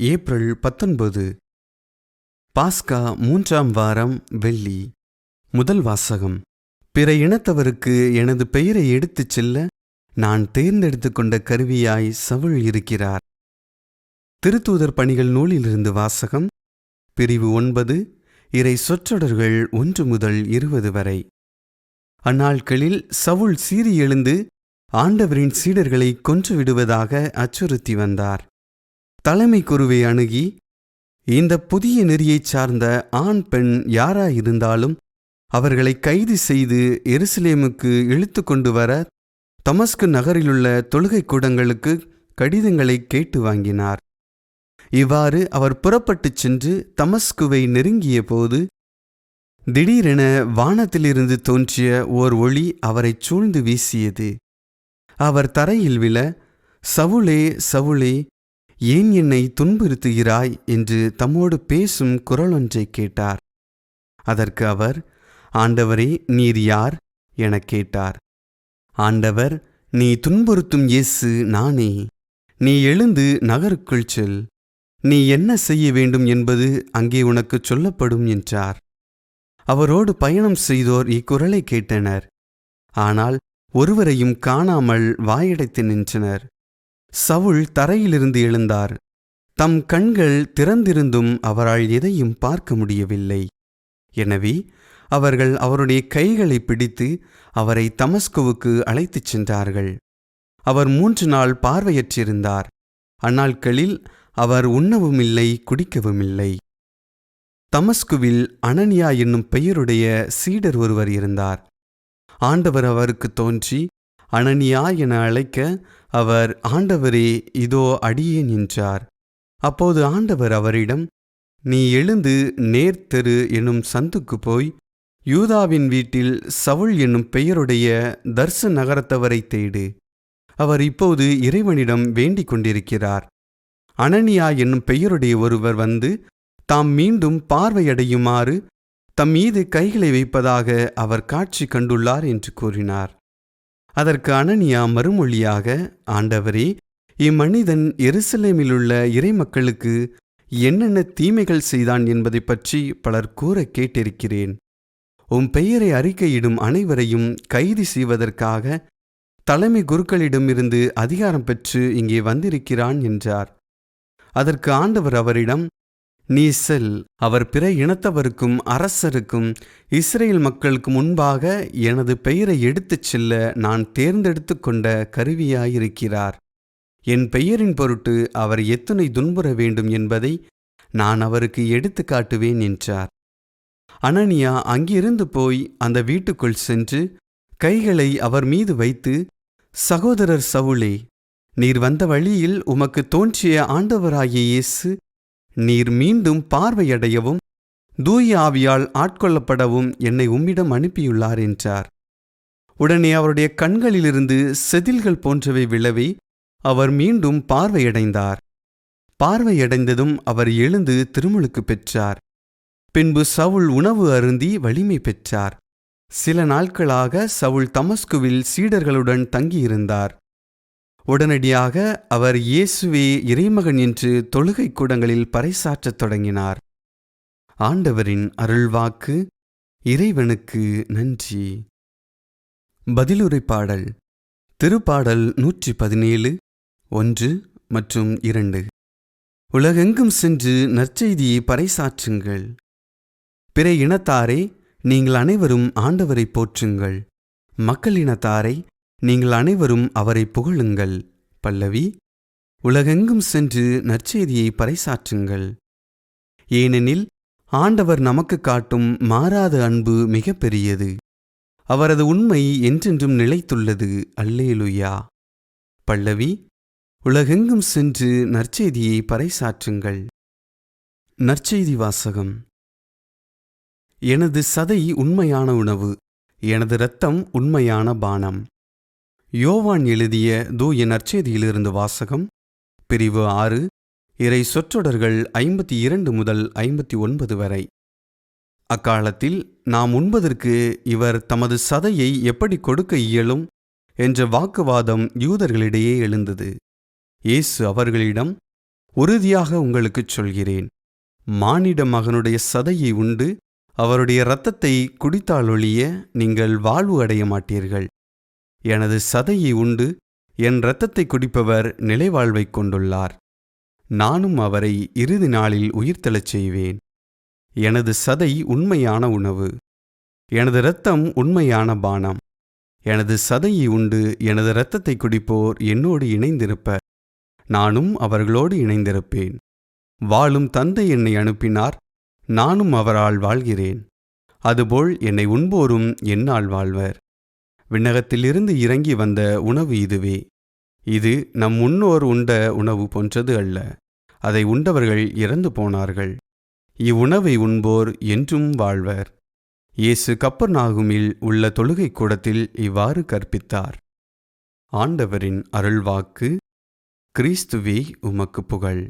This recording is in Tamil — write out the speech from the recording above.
ஏப்ரல் பத்தொன்பது. பாஸ்கா மூன்றாம் வாரம் வெள்ளி. முதல் வாசகம். பிற இனத்தவருக்கு எனது பெயரை எடுத்துச் செல்ல நான் தேர்ந்தெடுத்துக் கொண்ட கருவியாய் சவுள் இருக்கிறார். திருத்தூதர் பணிகள் நூலிலிருந்து வாசகம். பிரிவு ஒன்பது இறை சொற்றொடர்கள் ஒன்று முதல் இருபது வரை. அந்நாட்களில் சவுல் சீறி எழுந்து ஆண்டவரின் சீடர்களை கொன்று விடுவதாக அச்சுறுத்தி வந்தார். தலைமை குருவை அணுகி இந்த புதிய நெறியைச் சார்ந்த ஆண் பெண் யாராயிருந்தாலும் அவர்களை கைது செய்து எருசலேமுக்கு இழுத்து கொண்டு வர தமஸ்கு நகரிலுள்ள தொழுகை கூடங்களுக்கு கடிதங்களை கேட்டு வாங்கினார். இவ்வாறு அவர் புறப்பட்டுச் சென்று தமஸ்குவை நெருங்கிய போது திடீரென வானத்திலிருந்து தோன்றிய ஓர் ஒளி அவரைச் சூழ்ந்து வீசியது. அவர் தரையில் விழ சவுளே சவுளே ஏன் என்னை துன்புறுத்துகிறாய்? என்று தம்மோடு பேசும் குரலொன்றை கேட்டார். அதற்கு அவர் ஆண்டவரே நீர் யார்? எனக் கேட்டார். ஆண்டவர் நீ துன்புறுத்தும் இயேசு நானே. நீ எழுந்து நகருக்குள் செல். நீ என்ன செய்ய வேண்டும் என்பது அங்கே உனக்குச் சொல்லப்படும் என்றார். அவரோடு பயணம் செய்தோர் இக்குரலை கேட்டனர். ஆனால் ஒருவரையும் காணாமல் வாயடைத்து நின்றனர். சவுல் தரையிலிருந்து எழுந்தார். தம் கண்கள் திறந்திருந்தும் அவரால் எதையும் பார்க்க முடியவில்லை. எனவே அவர்கள் அவருடைய கைகளை பிடித்து அவரை தமஸ்குவுக்கு அழைத்துச் சென்றார்கள். அவர் மூன்று நாள் பார்வையற்றிருந்தார். அந்நாட்களில் அவர் உண்ணவுமில்லை குடிக்கவுமில்லை. தமஸ்குவில் அனனியா என்னும் பெயருடைய சீடர் ஒருவர் இருந்தார். ஆண்டவர் அவருக்கு தோன்றி அனனியா என அழைக்க அவர் ஆண்டவரே இதோ அடியே நின்றார். அப்போது ஆண்டவர் அவரிடம் நீ எழுந்து நேர்த்தெரு என்னும் சந்துக்கு போய் யூதாவின் வீட்டில் சவுல் என்னும் பெயருடைய தர்ச நகரத்தவரை தேடு. அவர் இப்போது இறைவனிடம் வேண்டிக் கொண்டிருக்கிறார். அனனியா என்னும் பெயருடைய ஒருவர் வந்து தாம் மீண்டும் பார்வையடையுமாறு தம் மீது கைகளை வைப்பதாக அவர் காட்சி கண்டுள்ளார் என்று கூறினார். அதற்கு அனனியா மறுமொழியாக ஆண்டவரே இம்மனிதன் எருசலேமிலுள்ள இறை மக்களுக்கு என்னென்ன தீமைகள் செய்தான் என்பதை பற்றி பலர் கூற கேட்டிருக்கிறேன். உம் பெயரை அறிக்கையிடும் அனைவரையும் கைது செய்வதற்காக தலைமை குருக்களிடமிருந்து அதிகாரம் பெற்று இங்கே வந்திருக்கிறான் என்றார். அதற்கு ஆண்டவர் அவரிடம் நீ செல். அவர் பிற இனத்தவருக்கும் அரசருக்கும் இஸ்ரேல் மக்களுக்கு முன்பாக எனது பெயரை எடுத்துச் செல்ல நான் தேர்ந்தெடுத்து கொண்ட கருவியாயிருக்கிறார். என் பெயரின் பொருட்டு அவர் எத்தனை துன்புற வேண்டும் என்பதை நான் அவருக்கு எடுத்து காட்டுவேன் என்றார். அனனியா அங்கிருந்து போய் அந்த வீட்டுக்குள் சென்று கைகளை அவர் மீது வைத்து சகோதரர் சவுளே நீர் வந்த வழியில் உமக்கு தோன்றிய ஆண்டவராகிய இயேசு நீர் மீண்டும் பார்வையடையவும் தூய ஆவியால் ஆட்கொள்ளப்படவும் என்னை உம்மிடம் அனுப்பியுள்ளார் என்றார். உடனே அவருடைய கண்களிலிருந்து செதில்கள் போன்றவை விழவி அவர் மீண்டும் பார்வையடைந்தார். பார்வையடைந்ததும் அவர் எழுந்து திருமுழுக்கு பெற்றார். பின்பு சவுல் உணவு அருந்தி வலிமை பெற்றார். சில நாட்களாக சவுல் தமஸ்குவில் சீடர்களுடன் தங்கியிருந்தார். உடனடியாக அவர் இயேசுவே இறைமகன் என்று தொழுகை கூடங்களில் பறைசாற்றத் தொடங்கினார். ஆண்டவரின் அருள்வாக்கு இறைவனுக்கு நன்றி. பதிலுரை பாடல். திருப்பாடல் நூற்றி பதினேழு ஒன்று மற்றும் இரண்டு. உலகெங்கும் சென்று நற்செய்தியை பறைசாற்றுங்கள். பிற இனத்தாரே நீங்கள் அனைவரும் ஆண்டவரை போற்றுங்கள். மக்களினத்தாரை நீங்கள் அனைவரும் அவரை புகழுங்கள். பல்லவி உலகெங்கும் சென்று நற்செய்தியை பறைசாற்றுங்கள். ஏனெனில் ஆண்டவர் நமக்கு காட்டும் மாறாத அன்பு மிக பெரியது அவரது உண்மை என்றென்றும் நிலைத்துள்ளது. அல்லேலுயா. பல்லவி உலகெங்கும் சென்று நற்செய்தியை பறைசாற்றுங்கள். நற்செய்தி வாசகம். எனது சதை உண்மையான உணவு எனது இரத்தம் உண்மையான பானம். யோவான் எழுதிய தூய நற்செய்தியிலிருந்து வாசகம் பிரிவு ஆறு இறை சொற்றொடர்கள் ஐம்பத்தி இரண்டு முதல் ஐம்பத்தி ஒன்பது வரை. அக்காலத்தில் நாம் உண்பதற்கு இவர் தமது சதையை எப்படி கொடுக்க இயலும் என்ற வாக்குவாதம் யூதர்களிடையே எழுந்தது. இயேசு அவர்களிடம் உறுதியாக உங்களுக்குச் சொல்கிறேன். மானிட மகனுடைய சதையை உண்டு அவருடைய இரத்தத்தை குடித்தாலொழிய நீங்கள் வாழ்வு அடைய மாட்டீர்கள் எனது சதையை உண்டு என் இரத்தத்தை குடிப்பவர் நிலைவாழ்வைக் கொண்டுள்ளார். நானும் அவரை இறுதி நாளில் உயிர்த்தெழச் செய்வேன். எனது சதை உண்மையான உணவு எனது இரத்தம் உண்மையான பானம். எனது சதையை உண்டு எனது இரத்தத்தை குடிப்போர் என்னோடு இணைந்திருப்பர். நானும் அவர்களோடு இணைந்திருப்பேன். வாழும் தந்தை என்னை அனுப்பினார் நானும் அவரால் வாழ்கிறேன். அதுபோல் என்னை உண்போரும் என்னால் வாழ்வர். விண்ணகத்திலிருந்து இறங்கி வந்த உணவு இதுவே. இது நம் முன்னோர் உண்ட உணவு போன்றது அல்ல. அதை உண்டவர்கள் இறந்து போனார்கள். இவ்வுணவை உண்போர் என்றும் வாழ்வர். இயேசு கப்பர் நாகுமில் உள்ள தொழுகைக் கூடத்தில் இவ்வாறு கற்பித்தார். ஆண்டவரின் அருள்வாக்கு கிறிஸ்துவே உமக்கு புகழ்.